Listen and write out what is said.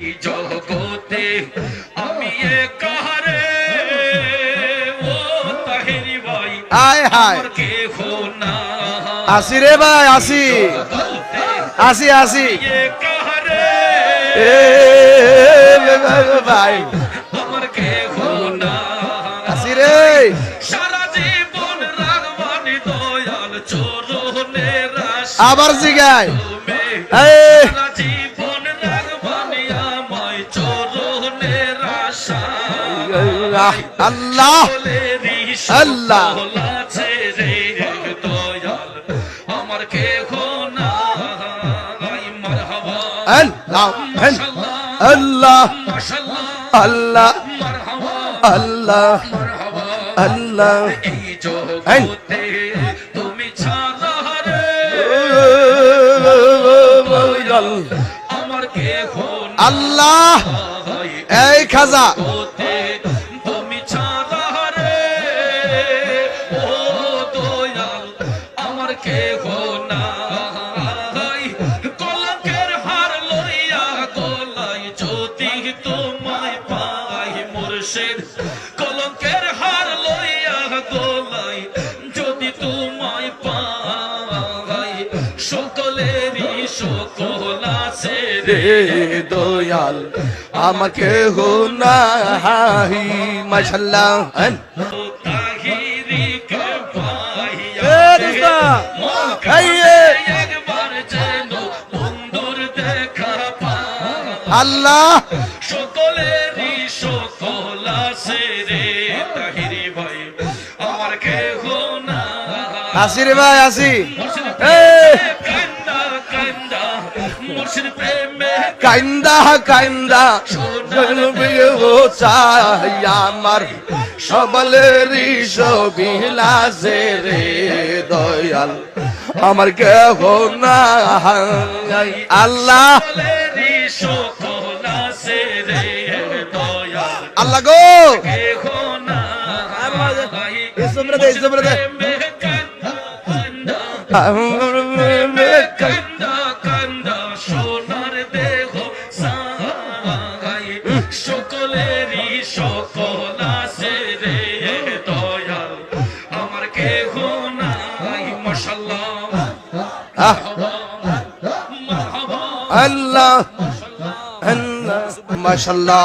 জগতে আমি কাহারে ও তাহেরি ভাই আয় হায়। আমার কেহ না। আসি রে ভাই আসি। আসি আসি। কাহারে ভাই। আমার কেহ না। আসি রে। সারা জীবন রাগবানি দয়াল চরণের আবার জিগায়। এই। আল্লাহ আল্লাহ। আল্লাহ আল্লাহ আল্লাহ আল্লাহ আল্লাহ তুমি আমার কেহ আল্লাহ এই খাজা। আমার কেহ যদি তোমায় হার লইয়া যদি তোমায় পাই। সকলেরই সকল আছে রে দয়াল আমাকে হো নাহি মাশাল্লাহ। আল্লাহ। সকলেরই সকল আছে রে তাহিরি ভাই আমার কেহ না আসি রে ভাই আসি কাইন্দা কাইন্দা চাই আমার। সবলেরই সবিলাসে রে দয়াল। আমার কেহ না আল্লাহ। সকল আল্লাহ গো। সকলেরই সকল আছে রে দয়াল আমার কেহ নাই মশাল্লাহ আল্লাহ। মাশাল্লাহ